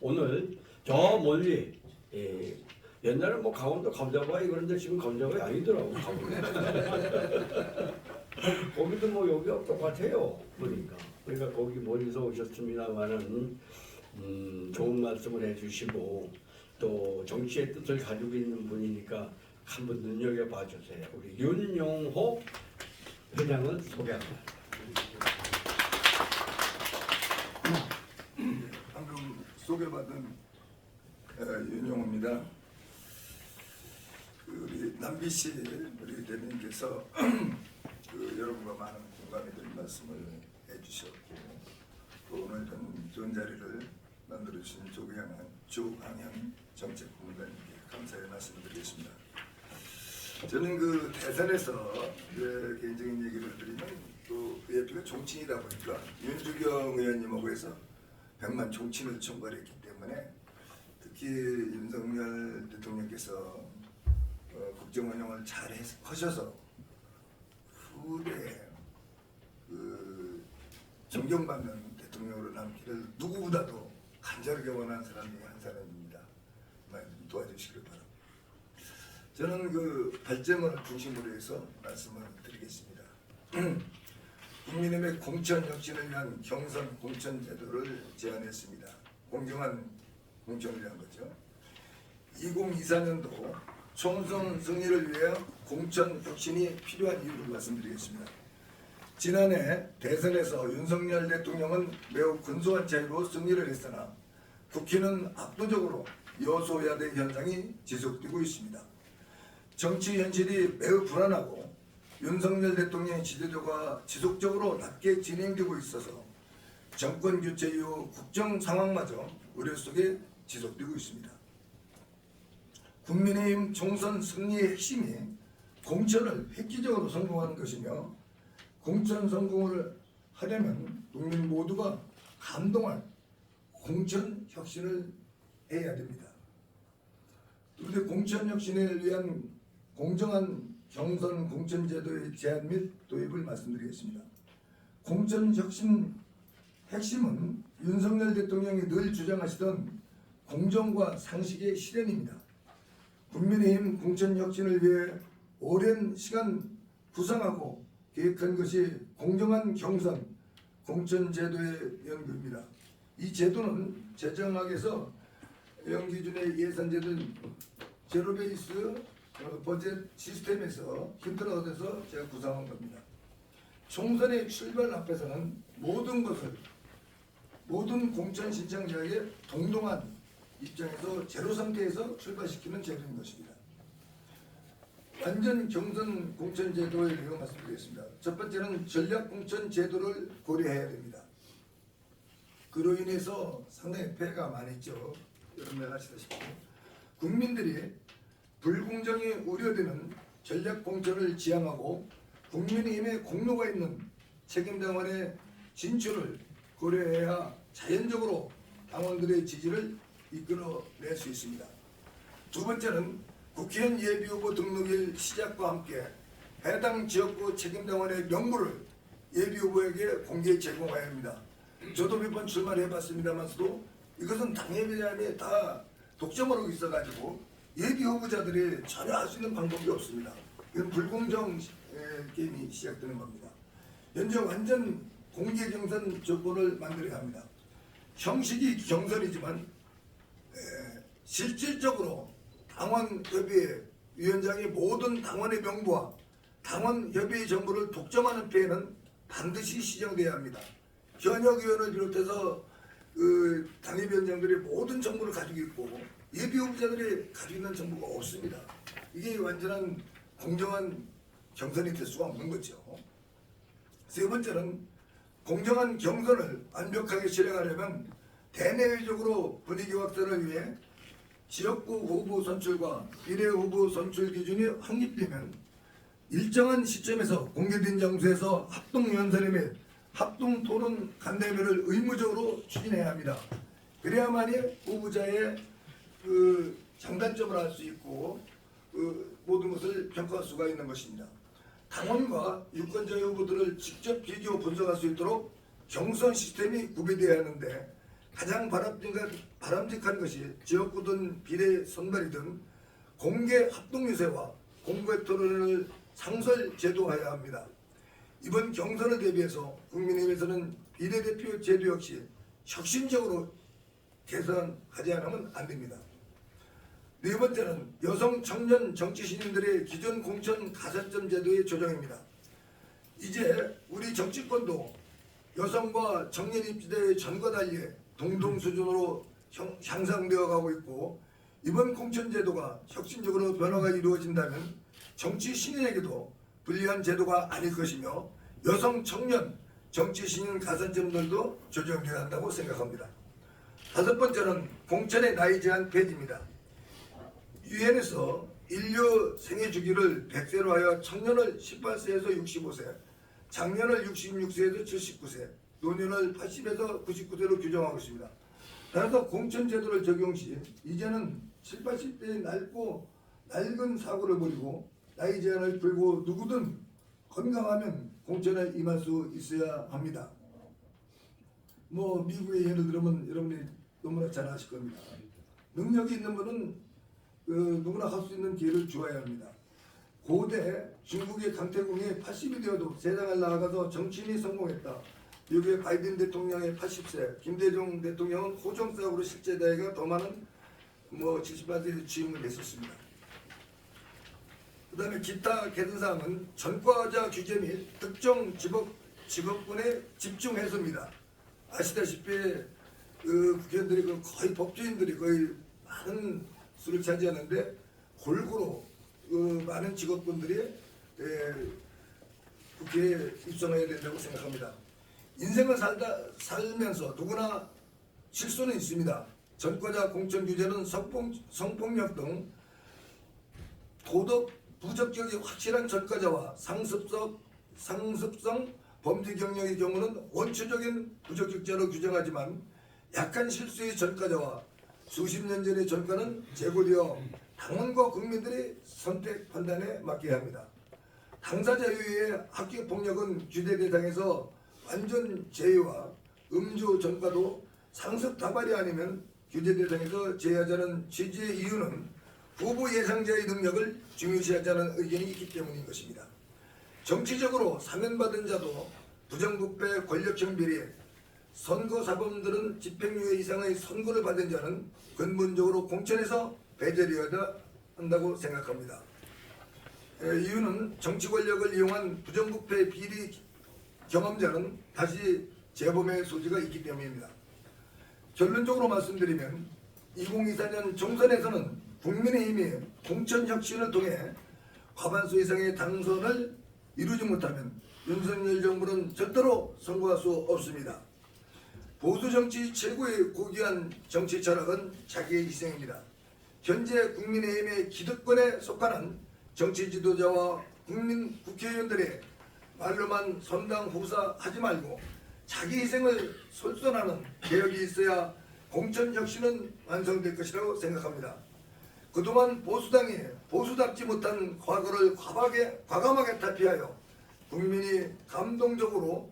오늘 저 멀리 예, 옛날에 뭐 강원도 감자바위 그런데 지금 감자바위 아니더라고. 거기도 뭐 여기가 똑같아요 보니까 그러니까 거기 멀리서 오셨습니다만은 음, 좋은 말씀을 해주시고 또 정치의 뜻을 가지고 있는 분이니까 한번 눈여겨 봐 주세요 우리 윤용호 회장을 소개합니다. 방금 소개받은 어, 윤용호입니다. 그 우리 남비 씨 우리 대표님께서 그 여러분과 많은 공감이 되는 말씀을 해주셨고 또 오늘 좀 좋은 자리를 만들어 주신 조경현 조강현 정책본부장님께 감사의 말씀드리겠습니다. 저는 그 대선에서 그 개인적인 얘기를 드리면 또 예표가 종친이다 보니까 윤주경 의원님하고 해서 백만 종친을 총괄했기 때문에 특히 윤석열 대통령께서 어, 국정 운영을 잘 하셔서 후대에 그 존경받는 대통령으로 남기를 누구보다도 간절하게 원하는 사람 중에 한 사람입니다. 도와주시길 바랍니다. 저는 그 발전을 중심으로 해서 말씀을 드리겠습니다. 국민의힘의 공천 혁신을 위한 경선 공천 제도를 제안했습니다. 공정한 공천을 위한 거죠. 2024년도 총선 승리를 위해 공천 혁신이 필요한 이유를 말씀드리겠습니다. 지난해 대선에서 윤석열 대통령은 매우 근소한 차이로 승리를 했으나 국회는 압도적으로 여소야대 현상이 지속되고 있습니다. 정치 현실이 매우 불안하고 윤석열 대통령의 지도자가 지속적으로 낮게 진행되고 있어서 정권 교체 이후 국정 상황마저 우려 속에 지속되고 있습니다. 국민의힘 총선 승리의 핵심이 공천을 획기적으로 성공하는 것이며 공천 성공을 하려면 국민 모두가 감동할 공천 혁신을 해야 됩니다. 그런데 공천 혁신을 위한 공정한 경선 공천 제도의 제안 및 도입을 말씀드리겠습니다. 공천 혁신 핵심은 윤석열 대통령이 늘 주장하시던 공정과 상식의 실현입니다. 국민의힘 공천 혁신을 위해 오랜 시간 구상하고 계획한 것이 공정한 경선 공천 제도의 연구입니다. 이 제도는 재정학에서 연기준의 예산제도는 제로베이스 어, 버젯 시스템에서 힌트를 얻어서 제가 구상한 겁니다. 총선의 출발 앞에서는 모든 것을 모든 공천 신청자에게 동등한 입장에서 제로 상태에서 출발시키는 제도인 것입니다. 완전 경선 공천 제도에 대해 말씀드리겠습니다. 첫 번째는 전략 공천 제도를 고려해야 됩니다. 그로 인해서 상당히 폐해가 많이 있죠. 여러분 아시다시피 국민들이 불공정이 우려되는 전략 공천을 지향하고 국민의힘에 공로가 있는 책임 당원의 진출을 고려해야 자연적으로 당원들의 지지를 이끌어낼 수 있습니다. 두 번째는 국회의원 예비후보 등록일 시작과 함께 해당 지역구 책임당원의 명부를 예비후보에게 공개 제공해야 합니다. 저도 몇 번 출마를 해봤습니다만서도 이것은 당예비자에 다 독점하고 있어가지고 예비 후보자들이 전혀 할 수 있는 방법이 없습니다. 이건 불공정 에, 게임이 시작되는 겁니다. 현재 완전 공개 경선 조건을 만들어야 합니다. 형식이 경선이지만 에, 실질적으로 당원 협의회 위원장이 모든 당원의 명부와 당원 협의회 정보를 독점하는 피해는 반드시 시정돼야 합니다. 현역 의원을 비롯해서 그 당협위원장들이 모든 정보를 가지고 있고 예비 후보자들이 가지고 있는 정보가 없습니다. 이게 완전한 공정한 경선이 될 수가 없는 거죠. 세 번째는 공정한 경선을 완벽하게 실행하려면 대내외적으로 분위기 확산을 위해 지역구 후보 선출과 비례 후보 선출 기준이 확립되면 일정한 시점에서 공개된 장소에서 합동 연설회 및 합동 토론 간담회를 의무적으로 추진해야 합니다. 그래야만이 후보자의 그 장단점을 알 수 있고 그 모든 것을 평가할 수가 있는 것입니다. 당원과 유권자 후보들을 직접 비교 분석할 수 있도록 경선 시스템이 구비되어야 하는데 가장 바람직한, 바람직한 것이 지역구든 비례 선발이든 공개 합동 유세와 공개 토론을 상설 제도화해야 합니다. 이번 경선을 대비해서 국민의힘에서는 비례대표 제도 역시 혁신적으로 개선하지 않으면 안 됩니다. 네 번째는 여성 청년 정치 신인들의 기존 공천 가산점 제도의 조정입니다. 이제 우리 정치권도 여성과 청년 입지대의 전과 달리 동등 수준으로 형- 향상되어 가고 있고 이번 공천 제도가 혁신적으로 변화가 이루어진다면 정치 신인에게도 불리한 제도가 아닐 것이며 여성 청년 정치 신인 가산점들도 조정되어야 한다고 생각합니다. 다섯 번째는 공천의 나이 제한 폐지입니다. 유엔에서 인류 생애 주기를 100세로 하여 청년을 18세에서 65세, 장년을 66세에서 79세, 노년을 80에서 99세로 규정하고 있습니다. 따라서 공천 제도를 적용 시 이제는 7, 80대의 낡고 낡은 사고를 버리고 나이 제한을 풀고 누구든 건강하면 공천에 임할 수 있어야 합니다. 뭐 미국의 예를 들면 여러분이 너무나 잘 아실 겁니다. 능력이 있는 분은 그 누구나 할 수 있는 기회를 주어야 합니다. 고대 중국의 강태공이 80이 되어도 세상을 나아가서 정치인이 성공했다. 미국의 바이든 대통령의 80세, 김대중 대통령은 호정 싸움으로 실제 나이가 더 많은 뭐 78세에 취임을 했었습니다. 그 다음에 기타 개선 사항은 전과자 규제 및 특정 직업 직업군에 집중해서입니다. 아시다시피 그 국회의원들이 그 거의 법조인들이 거의 많은 수를 차지하는데 골고루 그 많은 직업군들이 에, 국회에 입성해야 된다고 생각합니다. 인생을 살다 살면서 누구나 실수는 있습니다. 전과자 공천 규제는 성폭, 성폭력 등 도덕 부적격이 확실한 전과자와 상습성 상습성 범죄 경력의 경우는 원초적인 부적격자로 규정하지만 약한 실수의 전과자와 수십 년 전의 전과는 재고되어 당원과 국민들의 선택 판단에 맡겨야 합니다. 당사자 이외의 학교 폭력은 규제 대상에서 완전 제외와 음주 전과도 상습 다발이 아니면 규제 대상에서 제외하자는 취지의 이유는 후보 예상자의 능력을 중요시하자는 의견이 있기 때문인 것입니다. 정치적으로 사면받은 자도 부정부패 권력형 비리 선거 사범들은 집행유예 이상의 선고를 받은 자는 근본적으로 공천에서 배제되어야 한다고 생각합니다. 에, 이유는 정치 권력을 이용한 부정부패 비리 경험자는 다시 재범의 소지가 있기 때문입니다. 결론적으로 말씀드리면 2024년 총선에서는 국민의힘이 공천 혁신을 통해 과반수 이상의 당선을 이루지 못하면 윤석열 정부는 절대로 성공할 수 없습니다. 보수 정치 최고의 고귀한 정치 철학은 자기의 희생입니다. 현재 국민의힘의 기득권에 속하는 정치 지도자와 국민 국회의원들의 말로만 선당 후사하지 말고 자기 희생을 솔선하는 개혁이 있어야 공천 혁신은 완성될 것이라고 생각합니다. 그동안 보수당이 보수답지 못한 과거를 과감하게, 과감하게 탈피하여 국민이 감동적으로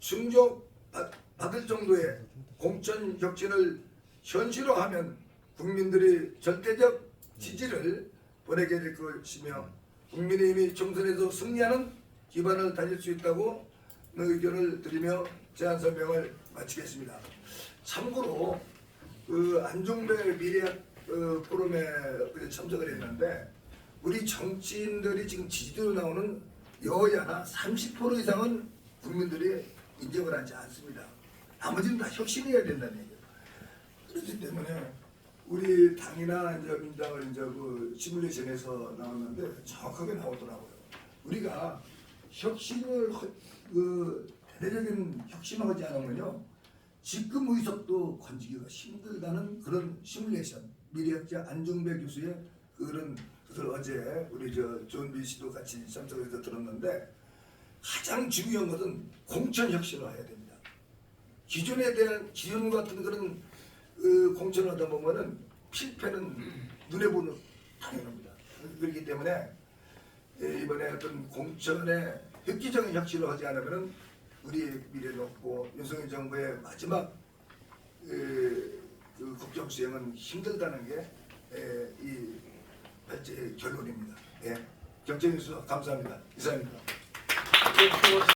충족받 을 정도의 공천 혁신을 현실화하면 국민들이 절대적 지지를 보내게 될 것이며 국민의힘이 총선에서 승리하는 기반을 다질 수 있다고 의견을 드리며 제안 설명을 마치겠습니다. 참고로 그 안종배 미래학 어, 포럼에 참석을 했는데 우리 정치인들이 지금 지지도로 나오는 여야나 30% 이상은 국민들이 인정을 하지 않습니다. 나머지는 다 혁신해야 된다는 얘기예요. 그렇기 때문에 우리 당이나 이제 민당을 이제 그 시뮬레이션에서 나왔는데 정확하게 나오더라고요. 우리가 혁신을 허- 그 대대적인 혁신을 하지 않으면요 지금 의석도 건지기가 힘들다는 그런 시뮬레이션 미래학자 안중배 교수의 그런 그걸 어제 우리 저 존비 씨도 같이 참석해서 들었는데 가장 중요한 것은 공천 혁신을 해야 됩니다. 기존에 대한 기존 같은 그런 그 공천을 하다 보면은 필패는 눈에 보는 당연합니다. 그렇기 때문에 예, 이번에 어떤 공천에 획기적인 혁신을 하지 않으면은 우리의 미래도 없고 윤석열 정부의 마지막 에, 그 국정 수행은 힘들다는 게이 발제의 결론입니다. 예. 주셔서 감사합니다. 이상입니다.